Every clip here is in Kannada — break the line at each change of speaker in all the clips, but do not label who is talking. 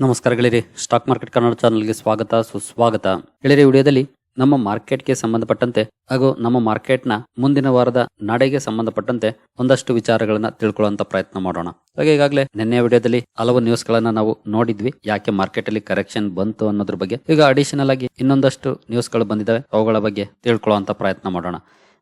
ನಮಸ್ಕಾರ ಗೆಳೆಯರಿ. ಸ್ಟಾಕ್ ಮಾರ್ಕೆಟ್ ಕನ್ನಡ ಚಾನಲ್ಗೆ ಸ್ವಾಗತ, ಸುಸ್ವಾಗತ. ಗೆಳೆಯರಿ ವಿಡಿಯೋದಲ್ಲಿ ನಮ್ಮ ಮಾರ್ಕೆಟ್ಗೆ ಸಂಬಂಧಪಟ್ಟಂತೆ ಹಾಗೂ ನಮ್ಮ ಮಾರ್ಕೆಟ್ನ ಮುಂದಿನ ವಾರದ ನಡೆಗೆ ಸಂಬಂಧಪಟ್ಟಂತೆ ಒಂದಷ್ಟು ವಿಚಾರಗಳನ್ನ ತಿಳ್ಕೊಳ್ಳುವಂತ ಪ್ರಯತ್ನ ಮಾಡೋಣ. ಹಾಗೆ ಈಗಾಗಲೇ ನಿನ್ನೆ ವಿಡಿಯೋದಲ್ಲಿ ಹಲವು ನ್ಯೂಸ್ ಗಳನ್ನ ನಾವು ನೋಡಿದ್ವಿ. ಯಾಕೆ ಮಾರ್ಕೆಟ್ ಅಲ್ಲಿ ಕರೆಕ್ಷನ್ ಬಂತು ಅನ್ನೋದ್ರ ಬಗ್ಗೆ. ಈಗ ಅಡಿಷನಲ್ ಆಗಿ ಇನ್ನೊಂದಷ್ಟು ನ್ಯೂಸ್ಗಳು ಬಂದಿದ್ದಾವೆ ಅವುಗಳ ಬಗ್ಗೆ ತಿಳ್ಕೊಳ್ಳುವಂತ ಪ್ರಯತ್ನ ಮಾಡೋಣ.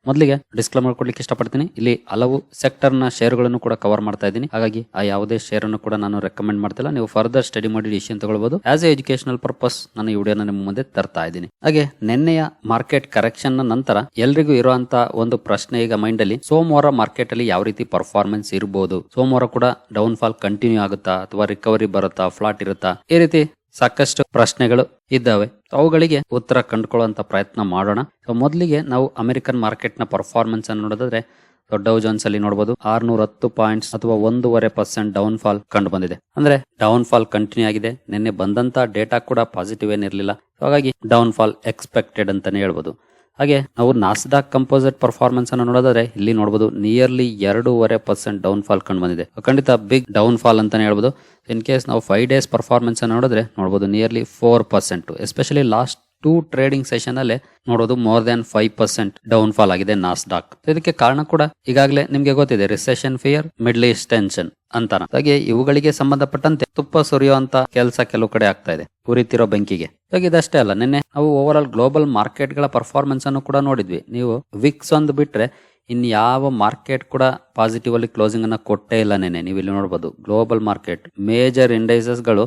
ಮೊದಲಿಗೆ ಡಿಸ್ಕ್ಲೇಮರ್ ಕೊಡ್ಲಿಕ್ಕೆ ಇಷ್ಟಪಡ್ತೀನಿ. ಇಲ್ಲಿ ಹಲವು ಸೆಕ್ಟರ್ನ ಷೇರುಗಳನ್ನು ಕೂಡ ಕವರ್ ಮಾಡ್ತಾ ಇದ್ದೀನಿ. ಹಾಗಾಗಿ ಆ ಯಾವುದೇ ಶೇರ್ ಅನ್ನು ಕೂಡ ನಾನು ರೆಕಮೆಂಡ್ ಮಾಡ್ತಿಲ್ಲ. ನೀವು ಫರ್ದರ್ ಸ್ಟಡಿ ಮಾಡಿ ಡಿಸಿಷನ್ ತಗೊಳ್ಬಹುದು ಆಸ್ ಎ ಎಜುಕೇಶನಲ್ ಪರ್ಪಸ್ ನಾನು ಈ ವಿಡಿಯೋನ ನಿಮ್ಮ ಮುಂದೆ ತರ್ತಾ ಇದ್ದೀನಿ. ಹಾಗೆ ನಿನ್ನೆಯ ಮಾರ್ಕೆಟ್ ಕರೆಕ್ಷನ್ ನಂತರ ಎಲ್ರಿಗೂ ಇರುವಂತ ಒಂದು ಪ್ರಶ್ನೆ ಈಗ ಮೈಂಡ್ ಅಲ್ಲಿ, ಸೋಮವಾರ ಮಾರ್ಕೆಟ್ ಅಲ್ಲಿ ಯಾವ ರೀತಿ ಪರ್ಫಾರ್ಮೆನ್ಸ್ ಇರಬಹುದು ಸೋಮವಾರ ಕೂಡ ಡೌನ್ ಫಾಲ್ ಕಂಟಿನ್ಯೂ ಆಗುತ್ತಾ ಅಥವಾ ರಿಕವರಿ ಬರುತ್ತಾ ಫ್ಲಾಟ್ ಇರುತ್ತಾ? ಈ ರೀತಿ ಸಾಕಷ್ಟು ಪ್ರಶ್ನೆಗಳು ಇದ್ದಾವೆ. ಅವುಗಳಿಗೆ ಉತ್ತರ ಕಂಡುಕೊಳ್ಳುವಂತ ಪ್ರಯತ್ನ ಮಾಡೋಣ. ಮೊದಲಿಗೆ ನಾವು ಅಮೆರಿಕನ್ ಮಾರ್ಕೆಟ್ನ ಪರ್ಫಾರ್ಮೆನ್ಸ್ ಅನ್ನು ನೋಡಿದ್ರೆ ದೊಡ್ಡ ಜೋನ್ಸ್ ಅಲ್ಲಿ ನೋಡಬಹುದು ಆರ್ನೂರ ಹತ್ತು ಪಾಯಿಂಟ್ಸ್ ಅಥವಾ ಒಂದೂವರೆ ಪರ್ಸೆಂಟ್ ಡೌನ್ ಫಾಲ್ ಕಂಡು ಬಂದಿದೆ ಅಂದ್ರೆ ಡೌನ್ ಫಾಲ್ ಕಂಟಿನ್ಯೂ ಆಗಿದೆ. ನಿನ್ನೆ ಬಂದಂತ ಡೇಟಾ ಕೂಡ ಪಾಸಿಟಿವ್ ಏನಿರಲಿಲ್ಲ. ಹಾಗಾಗಿ ಡೌನ್ ಫಾಲ್ ಎಕ್ಸ್ಪೆಕ್ಟೆಡ್ ಅಂತಾನೆ ಹೇಳ್ಬೋದು. ಹಾಗೆ ನಾವು ನಾಸ್ದಾಕ್ ಕಂಪೋಸಿಟ್ ಪರ್ಫಾರ್ಮೆನ್ಸ್ ಅನ್ನು ನೋಡೋದಾದ್ರೆ ಇಲ್ಲಿ ನೋಡಬಹುದು ನಿಯರ್ಲಿ ಎರಡೂವರೆ ಪರ್ಸೆಂಟ್ ಡೌನ್ ಫಾಲ್ ಕಂಡು ಬಂದಿದೆ. ಖಂಡಿತ ಬಿಗ್ ಡೌನ್ ಫಾಲ್ ಅಂತಾನೆ ಹೇಳ್ಬೋದು. ಇನ್ ಕೇಸ್ ನಾವು ಫೈವ್ ಡೇಸ್ ಪರ್ಫಾರ್ಮೆನ್ಸ್ ಅನ್ನು ನೋಡಿದ್ರೆ ನೋಡಬಹುದು nearly four percent especially last two trading session ಅಲ್ಲಿ ನೋಡೋದು more than five percent down fall ಆಗಿದೆ ನಾಸ್ಡಾಕ್ ಇದಕ್ಕೆ ಕಾರಣ ಕೂಡ ಈಗಾಗಲೇ ನಿಮ್ಗೆ ಗೊತ್ತಿದೆ recession fear middle east tension ಅಂತಾನ. ಹಾಗೆ ಇವುಗಳಿಗೆ ಸಂಬಂಧಪಟ್ಟಂತೆ ತುಪ್ಪ ಸುರಿಯುವಂತ ಕೆಲಸ ಕೆಲವು ಕಡೆ ಆಗ್ತಾ ಇದೆ, ಉರಿತಿರೋ ಬೆಂಕಿಗೆ. ಹಾಗೆ ಇದಷ್ಟೇ ಅಲ್ಲ, ನಿನ್ನೆ ನಾವು ಓವರ್ ಆಲ್ ಗ್ಲೋಬಲ್ ಮಾರ್ಕೆಟ್ಗಳ ಪರ್ಫಾರ್ಮೆನ್ಸ್ ಅನ್ನು ಕೂಡ ನೋಡಿದ್ವಿ. ನೀವು ವಿಕ್ಸ್ ಒಂದು ಬಿಟ್ರೆ ಇನ್ ಯಾವ ಮಾರ್ಕೆಟ್ ಕೂಡ ಪಾಸಿಟಿವ್ ಅಲ್ಲಿ ಕ್ಲೋಸಿಂಗ್ ಅನ್ನ ಕೊಟ್ಟೇ ಇಲ್ಲ ನೆನೆ ನೀವು ಇಲ್ಲಿ ನೋಡಬಹುದು ಗ್ಲೋಬಲ್ ಮಾರ್ಕೆಟ್ ಮೇಜರ್ ಇಂಡೈಸಸ್ಗಳು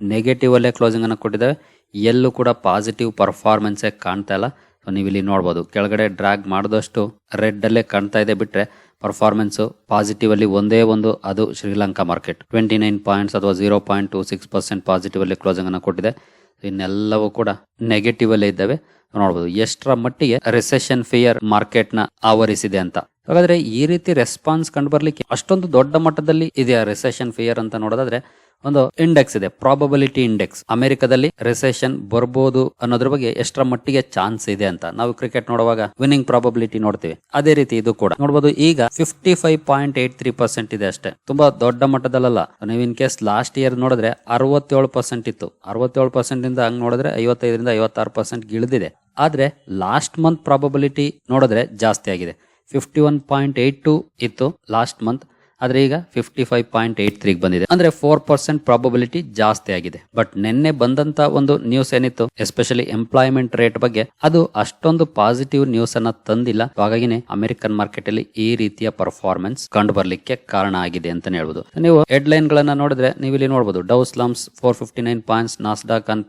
ನೆಗೆಟಿವ್ ಅಲ್ಲೇ ಕ್ಲೋಸಿಂಗ್ ಅನ್ನು ಕೊಟ್ಟಿದ್ದಾವೆ ಎಲ್ಲೂ ಕೂಡ ಪಾಸಿಟಿವ್ ಪರ್ಫಾರ್ಮೆನ್ಸ್ ಕಾಣ್ತಾ ಇಲ್ಲ. ಸೊ ನೀವು ಇಲ್ಲಿ ನೋಡಬಹುದು ಕೆಳಗಡೆ ಡ್ರಾಗ್ ಮಾಡಿದಷ್ಟು ರೆಡ್ ಅಲ್ಲೇ ಕಾಣ್ತಾ ಇದೆ ಬಿಟ್ರೆ ಪರ್ಫಾರ್ಮೆನ್ಸ್ ಪಾಸಿಟಿವ್ ಅಲ್ಲಿ ಒಂದೇ ಒಂದು, ಅದು Sri Lanka market twenty nine points ಅಥವಾ zero point two six percent positive ಅಲ್ಲಿ ಕ್ಲೋಸಿಂಗ್ ಅನ್ನು ಕೊಟ್ಟಿದೆ. ಇನ್ನೆಲ್ಲವೂ ಕೂಡ ನೆಗೆಟಿವ್ ಅಲ್ಲೇ ಇದ್ದಾವೆ. ನೋಡಬಹುದು ಎಷ್ಟರ ಮಟ್ಟಿಗೆ ರಿಸೆಷನ್ ಫಿಯರ್ ಮಾರ್ಕೆಟ್ನ ಆವರಿಸಿದೆ ಅಂತ. ಹಾಗಾದ್ರೆ ಈ ರೀತಿ ರೆಸ್ಪಾನ್ಸ್ ಕಂಡು ಬರ್ಲಿಕ್ಕೆ ಅಷ್ಟೊಂದು ದೊಡ್ಡ ಮಟ್ಟದಲ್ಲಿ ಇದೆಯಾ ರಿಸೆಷನ್ ಫಿಯರ್ ಅಂತ ನೋಡೋದಾದ್ರೆ ಒಂದು ಇಂಡೆಕ್ಸ್ ಇದೆ ಪ್ರಾಬಬಿಲಿಟಿ ಇಂಡೆಕ್ಸ್ ಅಮೆರಿಕದಲ್ಲಿ ರಿಸೆಷನ್ ಬರ್ಬೋದು ಅನ್ನೋದ್ರ ಬಗ್ಗೆ ಎಷ್ಟರ ಮಟ್ಟಿಗೆ ಚಾನ್ಸ್ ಇದೆ ಅಂತ. ನಾವು ಕ್ರಿಕೆಟ್ ನೋಡುವಾಗ ವಿನ್ನಿಂಗ್ ಪ್ರಾಬಬಿಲಿಟಿ ನೋಡ್ತೀವಿ. ಅದೇ ರೀತಿ ಇದು ಕೂಡ. ನೋಡಬಹುದು ಈಗ fifty five point eight three percent ಇದೆ ಅಷ್ಟೇ. ತುಂಬಾ ದೊಡ್ಡ ಮಟ್ಟದಲ್ಲ ನೀವು ಇನ್ ಕೇಸ್ ಲಾಸ್ಟ್ ಇಯರ್ ನೋಡಿದ್ರೆ ಅರವತ್ತೇಳು ಪರ್ಸೆಂಟ್ ಇತ್ತು. ಅರವತ್ತೇಳು ಪರ್ಸೆಂಟ್ ಇಂದ ಹಂಗ್ ನೋಡಿದ್ರೆ ಐವತ್ತೈದರಿಂದ ಐವತ್ತಾರು ಪರ್ಸೆಂಟ್ ಗಿಳಿದಿದೆ. ಆದ್ರೆ ಲಾಸ್ಟ್ ಮಂತ್ ಪ್ರಾಬಬಿಲಿಟಿ ನೋಡಿದ್ರೆ ಜಾಸ್ತಿ ಆಗಿದೆ. Fifty one point eight two ಇತ್ತು ಲಾಸ್ಟ್ ಮಂತ್ ಆದ್ರೆ ಈಗ ಫಿಫ್ಟಿ ಫೈವ್ ಪಾಯಿಂಟ್ ಏಟ್ ತ್ರೀಗೆ ಬಂದಿದೆ. ಅಂದ್ರೆ ಫೋರ್ ಪರ್ಸೆಂಟ್ ಪ್ರಾಬಬಿಲಿಟಿ ಜಾಸ್ತಿ ಆಗಿದೆ. ಬಟ್ ನಿನ್ನೆ ಬಂದಂತ ಒಂದು ನ್ಯೂಸ್ ಏನಿತ್ತು ಎಸ್ಪೆಷಲಿ ಎಂಪ್ಲಾಯ್ಮೆಂಟ್ ರೇಟ್ ಬಗ್ಗೆ, ಅದು ಅಷ್ಟೊಂದು ಪಾಸಿಟಿವ್ ನ್ಯೂಸ್ ಅನ್ನ ತಂದಿಲ್ಲ. ಹಾಗಾಗಿನೇ ಅಮೆರಿಕನ್ ಮಾರ್ಕೆಟ್ ಅಲ್ಲಿ ಈ ರೀತಿಯ ಪರ್ಫಾರ್ಮೆನ್ಸ್ ಕಂಡು ಬರ್ಲಿಕ್ಕೆ ಕಾರಣ ಆಗಿದೆ ಅಂತಾನೆ ಹೇಳ್ಬೋದು. ನೀವು ಹೆಡ್ ಲೈನ್ ಗಳನ್ನ ನೋಡಿದ್ರೆ ನೀವು ಇಲ್ಲಿ ನೋಡಬಹುದು Dow slumps four fifty nine points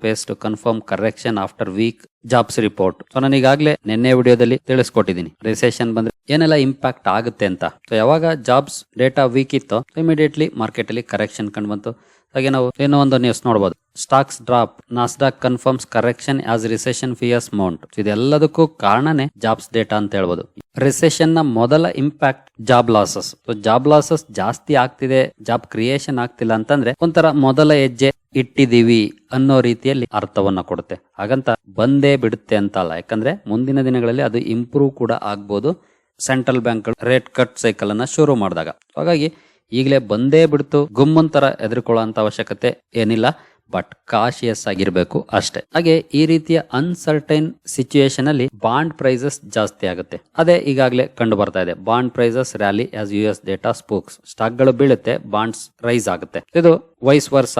pace to confirm correction after weak jobs report. So ನಾನು ಈಗಾಗಲೇ ನಿನ್ನೆ ವಿಡಿಯೋದಲ್ಲಿ ತಿಳಿಸ್ಕೊಟ್ಟಿದ್ದೀನಿ. ರಿಸೆಷನ್ ಬಂದ್ರೆ ಏನೆಲ್ಲ ಇಂಪ್ಯಾಕ್ಟ್ ಆಗುತ್ತೆ ಅಂತ. ಸೊ ಯಾವಾಗ ಜಾಬ್ಸ್ ಡೇಟಾ ವೀಕ್ ಇತ್ತು ಇಮಿಡಿಯೇಟ್ಲಿ ಮಾರ್ಕೆಟ್ ಅಲ್ಲಿ ಕರೆಕ್ಷನ್ ಕಂಡು ಬಂತು. ಹಾಗೆ ನಾವು ಏನೋ ಒಂದು ನ್ಯೂಸ್ ನೋಡಬಹುದು stocks drop Nasdaq confirms correction as recession fears mount ಇದೆಲ್ಲದಕ್ಕೂ ಕಾರಣನೇ ಜಾಬ್ಸ್ ಡೇಟಾ ಅಂತ ಹೇಳ್ಬೋದು. ರಿಸೆಷನ್ನ ಮೊದಲ impact job losses job losses ಜಾಸ್ತಿ ಆಗ್ತಿದೆ ಜಾಬ್ ಕ್ರಿಯೇಷನ್ ಆಗ್ತಿಲ್ಲ ಅಂತಂದ್ರೆ ಒಂಥರ ಮೊದಲ ಹೆಜ್ಜೆ ಇಟ್ಟಿದೀವಿ ಅನ್ನೋ ರೀತಿಯಲ್ಲಿ ಅರ್ಥವನ್ನ ಕೊಡುತ್ತೆ. ಹಾಗಂತ ಬಂದೇ ಬಿಡುತ್ತೆ ಅಂತ ಅಲ್ಲ ಯಾಕಂದ್ರೆ ಮುಂದಿನ ದಿನಗಳಲ್ಲಿ ಅದು ಇಂಪ್ರೂವ್ ಕೂಡ ಆಗ್ಬೋದು. Central bank rate cut cycle ಅನ್ನ ಶುರು ಮಾಡಿದಾಗ. ಹಾಗಾಗಿ ಈಗಲೇ ಬಂದೇ ಬಿಡ್ತು. ಗುಮ್ಮಂತರ ಎದುರ್ಕೊಳ್ಳುವಂತ ಅವಶ್ಯಕತೆ ಏನಿಲ್ಲ. ಬಟ್ ಕಾಶಿಯಸ್ ಆಗಿರ್ಬೇಕು ಅಷ್ಟೇ. ಹಾಗೆ ಈ ರೀತಿಯ ಅನ್ಸರ್ಟೈನ್ ಸಿಚುಯೇಷನ್ ಅಲ್ಲಿ ಬಾಂಡ್ ಪ್ರೈಸಸ್ ಜಾಸ್ತಿ ಆಗುತ್ತೆ. ಅದೇ ಈಗಾಗಲೇ ಕಂಡು ಬರ್ತಾ ಇದೆ. Bond prices rally as U S data spooks ಸ್ಟಾಕ್ಗಳು ಬೀಳುತ್ತೆ ಬಾಂಡ್ಸ್ ರೈಸ್ ಆಗುತ್ತೆ. ಇದು ವೈಸ್ ವರ್ಸ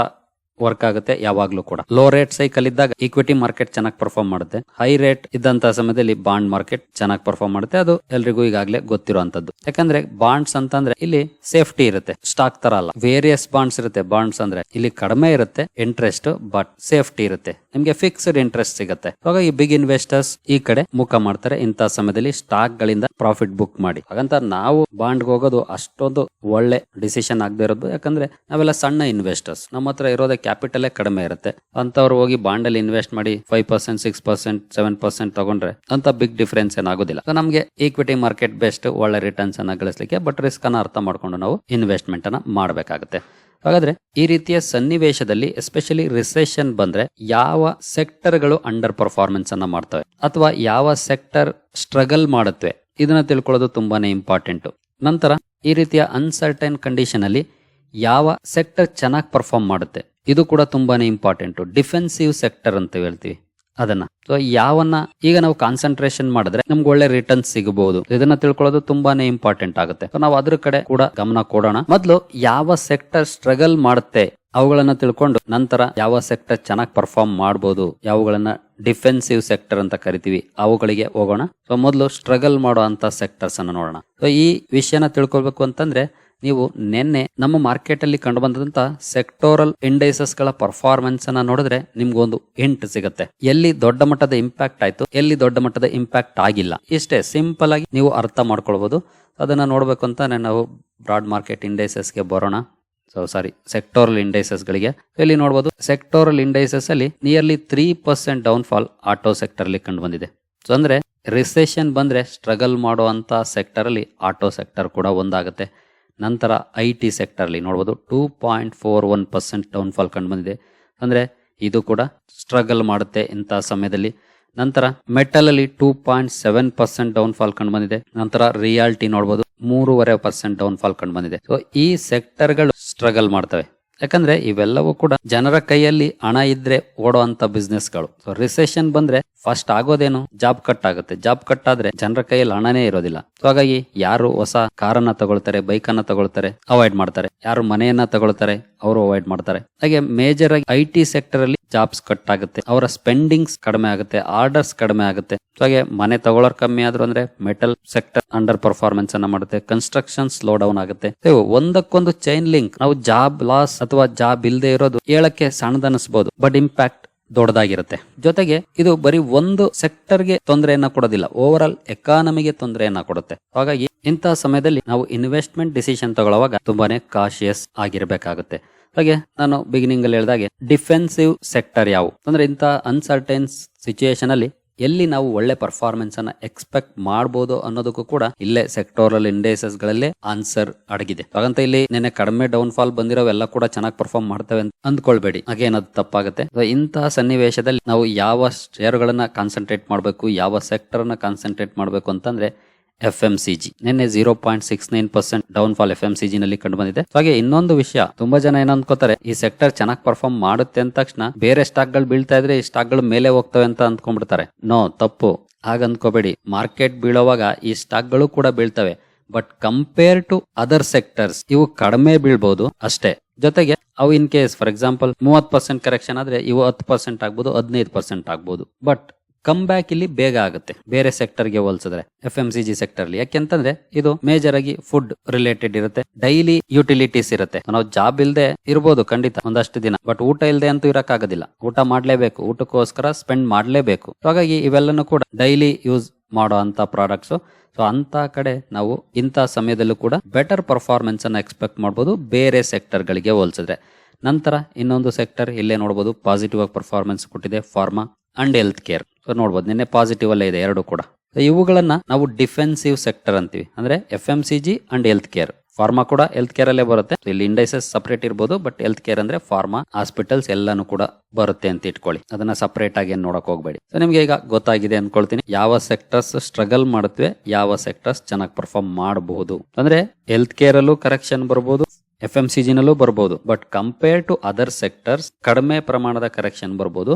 ವರ್ಕ್ ಆಗುತ್ತೆ, ಯಾವಾಗ್ಲೂ ಕೂಡ. ಲೋ ರೇಟ್ ಸೈಕಲ್ ಇದ್ದಾಗ ಈಕ್ವಿಟಿ ಮಾರ್ಕೆಟ್ ಚೆನ್ನಾಗಿ ಪರ್ಫಾರ್ಮ್ ಮಾಡುತ್ತೆ. ಹೈ ರೇಟ್ ಇದ್ದಂತ ಸಮಯದಲ್ಲಿ ಬಾಂಡ್ ಮಾರ್ಕೆಟ್ ಚೆನ್ನಾಗಿ ಪರ್ಫಾರ್ಮ್ ಮಾಡುತ್ತೆ. ಅದು ಎಲ್ರಿಗೂ ಈಗಾಗಲೇ ಗೊತ್ತಿರುವಂತದ್ದು. ಯಾಕಂದ್ರೆ ಬಾಂಡ್ಸ್ ಅಂತಂದ್ರೆ ಇಲ್ಲಿ ಸೇಫ್ಟಿ ಇರುತ್ತೆ. ಸ್ಟಾಕ್ ತರ ಅಲ್ಲ. ವೇರಿಯಸ್ ಬಾಂಡ್ಸ್ ಇರುತ್ತೆ. ಬಾಂಡ್ಸ್ ಅಂದ್ರೆ ಇಲ್ಲಿ ಕಡಿಮೆ ಇರುತ್ತೆ ಇಂಟ್ರೆಸ್ಟ್ ಬಟ್ ಸೇಫ್ಟಿ ಇರುತ್ತೆ. ನಿಮ್ಗೆ ಫಿಕ್ಸ್ಡ್ ಇಂಟ್ರೆಸ್ಟ್ ಸಿಗುತ್ತೆ. ಹಾಗಾಗಿ ಬಿಗ್ ಇನ್ವೆಸ್ಟರ್ಸ್ ಈ ಕಡೆ ಮುಖ ಮಾಡ್ತಾರೆ. ಇಂತಹ ಸಮಯದಲ್ಲಿ ಸ್ಟಾಕ್ ಗಳಿಂದ ಪ್ರಾಫಿಟ್ ಬುಕ್ ಮಾಡಿ. ಹಾಗಂತ ನಾವು ಬಾಂಡ್ ಹೋಗೋದು ಅಷ್ಟೊಂದು ಒಳ್ಳೆ ಡಿಸಿಷನ್ ಆಗದೆ ಇರೋದು. ಯಾಕಂದ್ರೆ ನಾವೆಲ್ಲ ಸಣ್ಣ ಇನ್ವೆಸ್ಟರ್ಸ್ ನಮ್ಮ ಹತ್ರ ಇರೋದೇ ಕ್ಯಾಪಿಟಲೇ ಕಡಿಮೆ ಇರುತ್ತೆ. ಅಂತವ್ರು ಹೋಗಿ ಬಾಂಡ್ ಅಲ್ಲಿ ಇನ್ವೆಸ್ಟ್ ಮಾಡಿ five percent six percent seven percent ತಗೊಂಡ್ರೆ ಅಂತ ಬಿಗ್ ಡಿಫರೆನ್ಸ್ ಏನಾಗೋದಿಲ್ಲ. ನಮಗೆ ನಮ್ಗೆ ಈಕ್ವಿಟಿ ಮಾರ್ಕೆಟ್ ಬೆಸ್ಟ್ ಒಳ್ಳೆ ರಿಟರ್ನ್ಸ್ ಅನ್ನ ಗಳಿಸಲಿಕ್ಕೆ ಬಟ್ ರಿಸ್ಕ್ ಅನ್ನ ಅರ್ಥ ಮಾಡ್ಕೊಂಡು ನಾವು ಇನ್ವೆಸ್ಟ್ಮೆಂಟ್ ಅನ್ನ ಮಾಡಬೇಕಾಗುತ್ತೆ. ಹಾಗಾದ್ರೆ ಈ ರೀತಿಯ ಸನ್ನಿವೇಶದಲ್ಲಿ ಎಸ್ಪೆಷಲಿ ರಿಸೆಷನ್ ಬಂದ್ರೆ ಯಾವ ಸೆಕ್ಟರ್ಗಳು ಅಂಡರ್ ಪರ್ಫಾರ್ಮೆನ್ಸ್ ಅನ್ನ ಮಾಡ್ತವೆ? ಅಥವಾ ಯಾವ ಸೆಕ್ಟರ್ ಸ್ಟ್ರಗಲ್ ಮಾಡುತ್ತವೆ? ಇದನ್ನ ತಿಳ್ಕೊಳ್ಳೋದು ತುಂಬಾನೇ ಇಂಪಾರ್ಟೆಂಟ್ ನಂತರ ಈ ರೀತಿಯ ಅನ್ಸರ್ಟೈನ್ ಕಂಡೀಷನ್ ಅಲ್ಲಿ ಯಾವ ಸೆಕ್ಟರ್ ಚೆನ್ನಾಗಿ ಪರ್ಫಾರ್ಮ್ ಮಾಡುತ್ತೆ? ಇದು ಕೂಡ ತುಂಬಾನೇ ಇಂಪಾರ್ಟೆಂಟ್ ಡಿಫೆನ್ಸಿವ್ ಸೆಕ್ಟರ್ ಅಂತ ಹೇಳ್ತೀವಿ ಅದನ್ನ. ಸೊ ಯಾವನ್ನ ಈಗ ನಾವು ಕಾನ್ಸಂಟ್ರೇಷನ್ ಮಾಡಿದ್ರೆ ನಮ್ಗೆ ಒಳ್ಳೆ ರಿಟರ್ನ್ ಸಿಗಬಹುದು ಇದನ್ನ ತಿಳ್ಕೊಳ್ಳೋದು ತುಂಬಾನೇ ಇಂಪಾರ್ಟೆಂಟ್ ಆಗುತ್ತೆ. ನಾವು ಅದ್ರ ಕಡೆ ಕೂಡ ಗಮನ ಕೊಡೋಣ. ಮೊದಲು ಯಾವ ಸೆಕ್ಟರ್ ಸ್ಟ್ರಗಲ್ ಮಾಡುತ್ತೆ ಅವುಗಳನ್ನ ತಿಳ್ಕೊಂಡು ನಂತರ ಯಾವ ಸೆಕ್ಟರ್ ಚೆನ್ನಾಗಿ ಪರ್ಫಾರ್ಮ್ ಮಾಡಬಹುದು ಯಾವಗಳನ್ನ ಡಿಫೆನ್ಸಿವ್ ಸೆಕ್ಟರ್ ಅಂತ ಕರಿತೀವಿ ಅವುಗಳಿಗೆ ಹೋಗೋಣ. ಸೊ ಮೊದಲು ಸ್ಟ್ರಗಲ್ ಮಾಡೋ ಸೆಕ್ಟರ್ಸ್ ಅನ್ನ ನೋಡೋಣ. ಸೊ ಈ ವಿಷಯನ ತಿಳ್ಕೊಳ್ಬೇಕು ಅಂತಂದ್ರೆ ನೀವು ನಿನ್ನೆ ನಮ್ಮ ಮಾರ್ಕೆಟ್ ಅಲ್ಲಿ ಕಂಡು ಬಂದಂತ ಸೆಕ್ಟೋರಲ್ ಇಂಡೈಸಸ್ಗಳ ಪರ್ಫಾರ್ಮೆನ್ಸ್ ಅನ್ನ ನೋಡಿದ್ರೆ ನಿಮ್ಗೊಂದು ಹಿಂಟ್ ಸಿಗುತ್ತೆ. ಎಲ್ಲಿ ದೊಡ್ಡ ಮಟ್ಟದ ಇಂಪ್ಯಾಕ್ಟ್ ಆಯ್ತು, ಎಲ್ಲಿ ದೊಡ್ಡ ಮಟ್ಟದ ಇಂಪ್ಯಾಕ್ಟ್ ಆಗಿಲ್ಲ. ಇಷ್ಟೇ ಸಿಂಪಲ್ ಆಗಿ ನೀವು ಅರ್ಥ ಮಾಡ್ಕೊಳ್ಬಹುದು ಅದನ್ನ ನೋಡ್ಬೇಕು ಅಂತ ನಾವು ಬ್ರಾಡ್ ಮಾರ್ಕೆಟ್ ಇಂಡೈಸಸ್ಗೆ ಬರೋಣ. ಸೊ ಸಾರಿ ಸೆಕ್ಟೋರಲ್ ಇಂಡೈಸಸ್ ಗಳಿಗೆ. ಇಲ್ಲಿ ನೋಡಬಹುದು ಸೆಕ್ಟೋರಲ್ ಇಂಡೈಸಸ್ ಅಲ್ಲಿ nearly three percent down fall auto sector ಅಲ್ಲಿ ಕಂಡು ಬಂದಿದೆ ಸೊ ಅಂದ್ರೆ ರಿಸೆಷನ್ ಬಂದ್ರೆ ಸ್ಟ್ರಗಲ್ ಮಾಡುವಂತ ಸೆಕ್ಟರ್ ಅಲ್ಲಿ ಆಟೋ ಸೆಕ್ಟರ್ ಕೂಡ ಒಂದಾಗುತ್ತೆ. ನಂತರ ಐ ಟಿ ಸೆಕ್ಟರ್ಲಿ ನೋಡ್ಬೋದು. Two point four one percent down fall ಕಂಡು ಬಂದಿದೆ ಅಂದರೆ ಇದು ಕೂಡ ಸ್ಟ್ರಗಲ್ ಮಾಡುತ್ತೆ ಇಂಥ ಸಮಯದಲ್ಲಿ. ನಂತರ ಮೆಟಲ್ ಅಲ್ಲಿ two point seven percent down fall ಕಂಡು ಬಂದಿದೆ ನಂತರ ರಿಯಾಲ್ಟಿ ನೋಡಬಹುದು ಮೂರುವರೆ ಪರ್ಸೆಂಟ್ ಡೌನ್ ಫಾಲ್ ಕಂಡು ಬಂದಿದೆ ಸೊ ಈ ಸೆಕ್ಟರ್ಗಳು ಸ್ಟ್ರಗಲ್ ಮಾಡ್ತವೆ. ಯಾಕಂದ್ರೆ ಇವೆಲ್ಲವೂ ಕೂಡ ಜನರ ಕೈಯಲ್ಲಿ ಹಣ ಇದ್ರೆ ಬಿಸ್ನೆಸ್ಗಳು. ಸೊ ರಿಸೆಷನ್ ಬಂದ್ರೆ ಫಸ್ಟ್ ಆಗೋದೇನು? ಜಾಬ್ ಕಟ್ ಆಗುತ್ತೆ. ಜಾಬ್ ಕಟ್ ಆದ್ರೆ ಜನರ ಕೈಯಲ್ಲಿ ಹಣನೇ ಇರೋದಿಲ್ಲ. ಹಾಗಾಗಿ ಯಾರು ಹೊಸ ಕಾರನ್ನ ತಗೊಳ್ತಾರೆ ಬೈಕ್ ಅನ್ನ ತಗೊಳ್ತಾರೆ ಅವಾಯ್ಡ್ ಮಾಡ್ತಾರೆ. ಯಾರು ಮನೆಯನ್ನ ತಗೊಳ್ತಾರೆ, ಅವರು ಅವಾಯ್ಡ್ ಮಾಡ್ತಾರೆ. ಹಾಗೆ ಮೇಜರ್ ಆಗಿ ಐ ಟಿ ಸೆಕ್ಟರ್ ಅಲ್ಲಿ ಜಾಬ್ಸ್ ಕಟ್ ಆಗುತ್ತೆ. ಅವರ ಸ್ಪೆಂಡಿಂಗ್ಸ್ ಕಡಿಮೆ ಆಗುತ್ತೆ ಆರ್ಡರ್ಸ್ ಕಡಿಮೆ ಆಗುತ್ತೆ. ಹಾಗೆ ಮನೆ ತಗೊಳ್ಳೋರ್ ಕಮ್ಮಿ ಆದ್ರು ಅಂದ್ರೆ ಮೆಟಲ್ ಸೆಕ್ಟರ್ ಅಂಡರ್ ಪರ್ಫಾರ್ಮೆನ್ಸ್ ಅನ್ನ ಮಾಡುತ್ತೆ ಕನ್ಸ್ಟ್ರಕ್ಷನ್ ಸ್ಲೋ ಡೌನ್ ಆಗುತ್ತೆ ಒಂದಕ್ಕೊಂದು ಚೈನ್ ಲಿಂಕ್ ನಾವು ಜಾಬ್ ಲಾಸ್ ಅಥವಾ ಜಾಬ್ ಇಲ್ಲದೆ ಇರೋದು ಹೇಳಕ್ಕೆ ಸಣ್ಣದನ್ನಿಸಬಹುದು ಬಟ್ ಇಂಪ್ಯಾಕ್ಟ್ ದೊಡ್ಡದಾಗಿರುತ್ತೆ. ಜೊತೆಗೆ ಇದು ಬರೀ ಒಂದು ಸೆಕ್ಟರ್ಗೆ ತೊಂದರೆಯನ್ನ ಕೊಡೋದಿಲ್ಲ. ಓವರ್ ಆಲ್ ಎಕಾನಮಿಗೆ ತೊಂದರೆಯನ್ನ ಕೊಡುತ್ತೆ. ಹಾಗಾಗಿ ಇಂತಹ ಸಮಯದಲ್ಲಿ ನಾವು ಇನ್ವೆಸ್ಟ್ಮೆಂಟ್ ಡಿಸಿಷನ್ ತಗೊಳ್ಳುವಾಗ ತುಂಬಾನೇ ಕಾಶಿಯಸ್ ಆಗಿರಬೇಕಾಗುತ್ತೆ. ಹಾಗೆ ನಾನು ಬಿಗಿನಿಂಗ್ ಅಲ್ಲಿ ಹೇಳಿದಾಗೆ ಡಿಫೆನ್ಸಿವ್ ಸೆಕ್ಟರ್ ಯಾವು? ಅಂದ್ರೆ ಇಂತಹ ಅನ್ಸರ್ಟೈನ್ಸ್ ಸಿಚುಯೇಷನ್ ಅಲ್ಲಿ ಎಲ್ಲಿ ನಾವು ಒಳ್ಳೆ ಪರ್ಫಾರ್ಮೆನ್ಸ್ ಅನ್ನ ಎಕ್ಸ್ಪೆಕ್ಟ್ ಮಾಡಬಹುದು ಅನ್ನೋದಕ್ಕೂ ಕೂಡ ಇಲ್ಲೇ ಸೆಕ್ಟೋರಲ್ ಇಂಡೆಸಸ್ ಗಳಲ್ಲೇ ಆನ್ಸರ್ ಅಡಗಿದೆ. ಹಾಗಂತ ಇಲ್ಲಿ ನಿನ್ನೆ ಕಡಿಮೆ ಡೌನ್ ಫಾಲ್ ಬಂದಿರೋವೆಲ್ಲ ಕೂಡ ಚೆನ್ನಾಗಿ ಪರ್ಫಾರ್ಮ್ ಮಾಡ್ತವೆ ಅಂತ ಅಂದ್ಕೊಳ್ಬೇಡಿ. ಹಾಗೇನದು ತಪ್ಪಾಗುತ್ತೆ. So, ಇಂತಹ ಸನ್ನಿವೇಶದಲ್ಲಿ ನಾವು ಯಾವ ಷೇರುಗಳನ್ನ ಕಾನ್ಸಂಟ್ರೇಟ್ ಮಾಡಬೇಕು ಯಾವ ಸೆಕ್ಟರ್ ಅನ್ನ ಕಾನ್ಸಂಟ್ರೇಟ್ ಮಾಡಬೇಕು ಅಂತಂದ್ರೆ ಎಫ್ ಎಂ ಸಿ ಜಿ ನಿನ್ನೆ zero point six nine percent down fall F M C G ನಲ್ಲಿ ಕಂಡು ಬಂದಿದೆ ಹಾಗೆ ಇನ್ನೊಂದು ವಿಷಯ ತುಂಬಾ ಜನ ಏನ್ ಅನ್ಕೋತಾರೆ, ಈ ಸೆಕ್ಟರ್ ಚೆನ್ನಾಗಿ ಪರ್ಫಾರ್ಮ್ ಮಾಡುತ್ತೆ ಅಂದ ತಕ್ಷಣ ಬೇರೆ ಸ್ಟಾಕ್ಗಳು ಬೀಳ್ತಾ ಇದ್ರೆ ಈ ಸ್ಟಾಕ್ಗಳು ಮೇಲೆ ಹೋಗ್ತವೆ ಅಂತ ಅಂದ್ಕೊಂಡ್ಬಿಡ್ತಾರೆ ನೋ ತಪ್ಪು. ಹಾಗ ಅನ್ಕೋಬೇಡಿ. ಮಾರ್ಕೆಟ್ ಬೀಳೋವಾಗ ಈ ಸ್ಟಾಕ್ಗಳು ಕೂಡ ಬೀಳ್ತವೆ. But compare to other sectors ಇವು ಕಡಿಮೆ ಬೀಳ್ಬಹುದು ಅಷ್ಟೇ. ಜೊತೆಗೆ, ಅವು ಇನ್ ಕೇಸ್ ಫಾರ್ ಎಕ್ಸಾಂಪಲ್ ಮೂವತ್ ಪರ್ಸೆಂಟ್ ಕರೆಕ್ಷನ್ ಆದ್ರೆ ಇವು ಹತ್ತು ಪರ್ಸೆಂಟ್ ಆಗ್ಬೋದು, ಹದಿನೈದು ಪರ್ಸೆಂಟ್ ಆಗ್ಬೋದು. ಬಟ್ ಕಮ್ ಬ್ಯಾಕ್ ಇಲ್ಲಿ ಬೇಗ ಆಗುತ್ತೆ. ಬೇರೆ ಸೆಕ್ಟರ್ಗೆ ಹೋಲಿಸಿದ್ರೆ F M C G sector ಅಲ್ಲಿ. ಯಾಕೆಂತಂದ್ರೆ ಇದು ಮೇಜರ್ ಆಗಿ ಫುಡ್ ರಿಲೇಟೆಡ್ ಇರುತ್ತೆ. ಡೈಲಿ ಯುಟಿಲಿಟೀಸ್ ಇರುತ್ತೆ. ನಾವು ಜಾಬ್ ಇಲ್ಲದೆ ಇರಬಹುದು ಖಂಡಿತ. ಒಂದಷ್ಟು ದಿನ. ಬಟ್ ಊಟ ಇಲ್ಲದೆ ಅಂತೂ ಇರಕ್ಕಾಗೋದಿಲ್ಲ. ಊಟ ಮಾಡ್ಲೇಬೇಕು. ಊಟಕ್ಕೋಸ್ಕರ ಸ್ಪೆಂಡ್ ಮಾಡ್ಲೇಬೇಕು. ಹಾಗಾಗಿ ಇವೆಲ್ಲನೂ ಕೂಡ ಡೈಲಿ ಯೂಸ್ ಮಾಡೋ ಅಂತ ಪ್ರಾಡಕ್ಟ್ಸ್ ಸೊ ಅಂತ ಕಡೆ ನಾವು ಇಂಥ ಸಮಯದಲ್ಲೂ ಕೂಡ ಬೆಟರ್ ಪರ್ಫಾರ್ಮೆನ್ಸ್ ಅನ್ನ ಎಕ್ಸ್ಪೆಕ್ಟ್ ಮಾಡಬಹುದು ಬೇರೆ ಸೆಕ್ಟರ್ ಗಳಿಗೆ ಹೋಲಿಸಿದ್ರೆ. ನಂತರ ಇನ್ನೊಂದು ಸೆಕ್ಟರ್ ಇಲ್ಲೇ ನೋಡಬಹುದು ಪಾಸಿಟಿವ್ ಆಗಿ ಪರ್ಫಾರ್ಮೆನ್ಸ್ ಕೊಟ್ಟಿದೆ ಫಾರ್ಮಾ ಅಂಡ್ ಹೆಲ್ತ್ ಕೇರ್ ನೋಡ್ಬೋದು, ನಿನ್ನೆ ಪಾಸಿಟಿವ್ ಅಲ್ಲೇ ಇದೆ, ಎರಡು ಕೂಡ. ಇವುಗಳನ್ನ ನಾವು ಡಿಫೆನ್ಸಿವ್ ಸೆಕ್ಟರ್ ಅಂತೀವಿ. ಅಂದ್ರೆ F M C G and health care pharma ಕೂಡ ಹೆಲ್ತ್ ಕೇರ್ ಅಲ್ಲೇ ಬರುತ್ತೆ. ಇಲ್ಲಿ ಇಂಡೈಸಸ್ ಸಪರೇಟ್ ಇರ್ಬೋದು ಬಟ್ ಹೆಲ್ತ್ ಕೇರ್ ಅಂದ್ರೆ ಫಾರ್ಮಾ ಹಾಸ್ಪಿಟಲ್ಸ್ ಎಲ್ಲಾನು ಕೂಡ ಬರುತ್ತೆ ಅಂತ ಇಟ್ಕೊಳ್ಳಿ. ಅದನ್ನ ಸಪರೇಟ್ ಆಗಿ ನೋಡಕ್ ಹೋಗ್ಬೇಡಿ. ಸೊ ನಿಮ್ಗೆ ಈಗ ಗೊತ್ತಾಗಿದೆ ಅನ್ಕೊಳ್ತೀನಿ. ಯಾವ ಸೆಕ್ಟರ್ಸ್ ಸ್ಟ್ರಗಲ್ ಮಾಡುತ್ತವೆ ಯಾವ ಸೆಕ್ಟರ್ಸ್ ಚೆನ್ನಾಗಿ ಪರ್ಫಾರ್ಮ್ ಮಾಡಬಹುದು. ಅಂದ್ರೆ ಹೆಲ್ತ್ ಕೇರ್ ಅಲ್ಲೂ ಕರೆಕ್ಷನ್ ಬರ್ಬೋದು. ಎಫ್ ಎಂ ಸಿ ಜಿನಲ್ಲೂ ಬರ್ಬೋದು. But compare to other sectors ಕಡಿಮೆ ಪ್ರಮಾಣದ ಕರೆಕ್ಷನ್ ಬರ್ಬೋದು.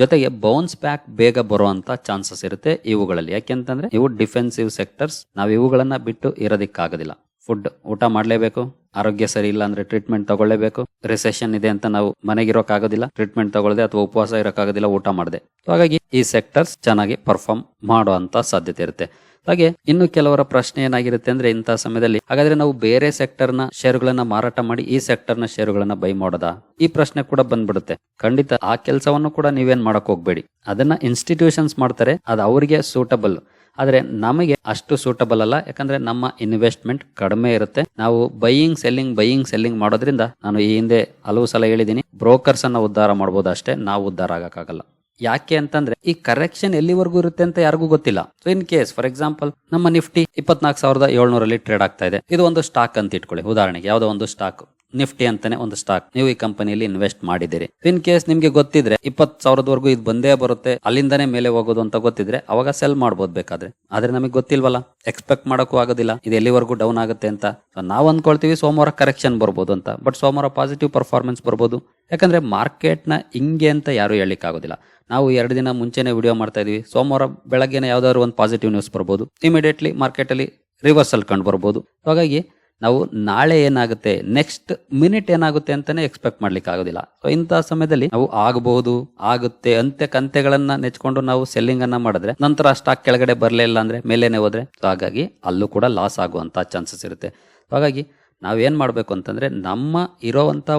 ಜೊತೆಗೆ ಬೌನ್ಸ್ ಬ್ಯಾಕ್ ಬೇಗ ಬರುವಂತ ಚಾನ್ಸಸ್ ಇರುತ್ತೆ ಇವುಗಳಲ್ಲಿ. ಯಾಕೆಂತಂದ್ರೆ ಇವು ಡಿಫೆನ್ಸಿವ್ ಸೆಕ್ಟರ್ಸ್ ನಾವು ಇವುಗಳನ್ನ ಬಿಟ್ಟು ಇರೋದಿಕ್ಕಾಗೋದಿಲ್ಲ. ಫುಡ್ ಊಟ ಮಾಡಲೇಬೇಕು, ಆರೋಗ್ಯ ಸರಿ ಇಲ್ಲ ಅಂದ್ರೆ ಟ್ರೀಟ್ಮೆಂಟ್ ತಗೊಳ್ಳೇಬೇಕು. ರಿಸೆಷನ್ ಇದೆ ಅಂತ ನಾವು ಮನೆಗಿರೋಕ್ಕಾಗೋದಿಲ್ಲ ಟ್ರೀಟ್ಮೆಂಟ್ ತಗೊಳ್ಳದೆ ಅಥವಾ ಉಪವಾಸ ಇರೋಕ್ಕಾಗೋದಿಲ್ಲ, ಊಟ ಮಾಡದೆ. ಹಾಗಾಗಿ ಈ ಸೆಕ್ಟರ್ಸ್ ಚೆನ್ನಾಗಿ ಪರ್ಫಾರ್ಮ್ ಮಾಡುವಂತ ಸಾಧ್ಯತೆ ಇರುತ್ತೆ. ಹಾಗೆ ಇನ್ನು ಕೆಲವರ ಪ್ರಶ್ನೆ ಏನಾಗಿರುತ್ತೆ ಅಂದ್ರೆ ಇಂತಹ ಸಮಯದಲ್ಲಿ, ಹಾಗಾದ್ರೆ ನಾವು ಬೇರೆ ಸೆಕ್ಟರ್ನ ಷೇರುಗಳನ್ನ ಮಾರಾಟ ಮಾಡಿ ಈ ಸೆಕ್ಟರ್ನ ಶೇರುಗಳನ್ನ ಬೈ ಮಾಡೋದಾ? ಈ ಪ್ರಶ್ನೆ ಕೂಡ ಬಂದ್ಬಿಡುತ್ತೆ. ಖಂಡಿತ ಆ ಕೆಲಸವನ್ನು ಕೂಡ ನೀವೇನ್ ಮಾಡಕ್ ಹೋಗ್ಬೇಡಿ. ಅದನ್ನ ಇನ್ಸ್ಟಿಟ್ಯೂಷನ್ಸ್ ಮಾಡ್ತಾರೆ, ಅದು ಅವರಿಗೆ ಸೂಟಬಲ್ ಆದ್ರೆ ನಮಗೆ ಅಷ್ಟು ಸೂಟಬಲ್ ಅಲ್ಲ, ಯಾಕಂದ್ರೆ ನಮ್ಮ ಇನ್ವೆಸ್ಟ್ಮೆಂಟ್ ಕಡಿಮೆ ಇರುತ್ತೆ. ನಾವು ಬೈಯಿಂಗ್ ಸೆಲ್ಲಿಂಗ್ ಬೈಯಿಂಗ್ ಸೆಲ್ಲಿಂಗ್ ಮಾಡೋದ್ರಿಂದ ನಾನು ಈ ಹಿಂದೆ ಹಲವು ಸಲ ಹೇಳಿದೀನಿ ಬ್ರೋಕರ್ಸ್ ಅನ್ನ ಉದ್ಧಾರ ಮಾಡಬಹುದು ಅಷ್ಟೇ, ನಾವು ಉದ್ಧಾರ ಆಗಕ್ಕಾಗಲ್ಲ. ಯಾಕೆ ಅಂತಂದ್ರೆ ಈ ಕರೆಕ್ಷನ್ ಎಲ್ಲಿವರೆಗೂ ಇರುತ್ತೆ ಅಂತ ಯಾರಿಗೂ ಗೊತ್ತಿಲ್ಲ. So in case for example ನಮ್ಮ ನಿಫ್ಟಿ ಇಪ್ಪತ್ನಾಲ್ಕು ಸಾವಿರದ ಏಳ್ನೂರಲ್ಲಿ ಟ್ರೇಡ್ ಆಗ್ತಾ ಇದೆ. ಇದು ಒಂದು ಸ್ಟಾಕ್ ಅಂತ ಇಟ್ಕೊಳ್ಳಿ. ಉದಾಹರಣೆಗೆ, ಯಾವುದೋ ಒಂದು ಸ್ಟಾಕ್ ನಿಫ್ಟಿ ಅಂತಾನೆ ಒಂದು ಸ್ಟಾಕ್ ನೀವು ಈ ಕಂಪನಿಯಲ್ಲಿ ಇನ್ವೆಸ್ಟ್ ಮಾಡಿದಿರಿ ಇನ್ ಕೇಸ್ ನಿಮ್ಗೆ ಗೊತ್ತಿದ್ರೆ ಇಪ್ಪತ್ ಸಾವಿರದವರೆಗೂ ಇದು ಬಂದೇ ಬರುತ್ತೆ, ಅಲ್ಲಿಂದಾನೇ ಮೇಲೆ ಹೋಗೋದು ಅಂತ ಗೊತ್ತಿದ್ರೆ, ಅವಾಗ ಸೆಲ್ ಮಾಡ್ಬೋದು ಬೇಕಾದ್ರೆ. ಆದ್ರೆ ನಮಗೆ ಗೊತ್ತಿಲ್ವಲ್ಲ ಎಕ್ಸ್ಪೆಕ್ಟ್ ಮಾಡೋಕ್ಕೂ ಆಗೋದಿಲ್ಲ, ಇದು ಎಲ್ಲಿವರೆಗೂ ಡೌನ್ ಆಗುತ್ತೆ ಅಂತ. ನಾವು ಅನ್ಕೊಳ್ತೀವಿ ಸೋಮವಾರ ಕರೆಕ್ಷನ್ ಬರ್ಬೋದು ಅಂತ. ಬಟ್ ಸೋಮವಾರ ಪಾಸಿಟಿವ್ ಪರ್ಫಾರ್ಮೆನ್ಸ್ ಬರ್ಬೋದು. ಯಾಕಂದ್ರೆ ಮಾರ್ಕೆಟ್ನ ಹಿಂಗೆ ಅಂತ ಯಾರು ಹೇಳಲಿಕ್ಕೆ ಆಗೋದಿಲ್ಲ ನಾವು ಎರಡು ದಿನ ಮುಂಚೆನೆ ವಿಡಿಯೋ ಮಾಡ್ತಾ ಇದೀವಿ ಸೋಮವಾರ ಬೆಳಗ್ಗೆನೆ ಯಾವ್ದಾದ್ರು ಒಂದು ಪಾಸಿಟಿವ್ ನ್ಯೂಸ್ ಬರ್ಬೋದು. ಇಮಿಡಿಯೇಟ್ಲಿ ಮಾರ್ಕೆಟ್ ಅಲ್ಲಿ ರಿವರ್ಸಲ್ ಕಂಡು ಬರ್ಬೋದು. ಹಾಗಾಗಿ ನಾವು ನಾಳೆ ಏನಾಗುತ್ತೆ? ನೆಕ್ಸ್ಟ್ ಮಿನಿಟ್ ಏನಾಗುತ್ತೆ ಅಂತಾನೆ ಎಕ್ಸ್ಪೆಕ್ಟ್ ಮಾಡ್ಲಿಕ್ಕೆ ಆಗೋದಿಲ್ಲ. ಸೊ ಇಂತಹ ಸಮಯದಲ್ಲಿ ನಾವು ಆಗಬಹುದು ಆಗುತ್ತೆ ಅಂತೆ ಕಂತೆಗಳನ್ನ ನೆಚ್ಕೊಂಡು ನಾವು ಸೆಲ್ಲಿಂಗ್ ಅನ್ನ ಮಾಡಿದ್ರೆ ನಂತರ ಸ್ಟಾಕ್ ಕೆಳಗಡೆ ಬರಲೇ ಇಲ್ಲ ಅಂದ್ರೆ ಮೇಲೇನೆ ಹೋದ್ರೆ ಹಾಗಾಗಿ ಅಲ್ಲೂ ಕೂಡ ಲಾಸ್ ಆಗುವಂತ ಚಾನ್ಸಸ್ ಇರುತ್ತೆ. ಹಾಗಾಗಿ ನಾವೇನ್ ಮಾಡಬೇಕು ಅಂತಂದ್ರೆ ನಮ್ಮ ಇರೋವಂಥ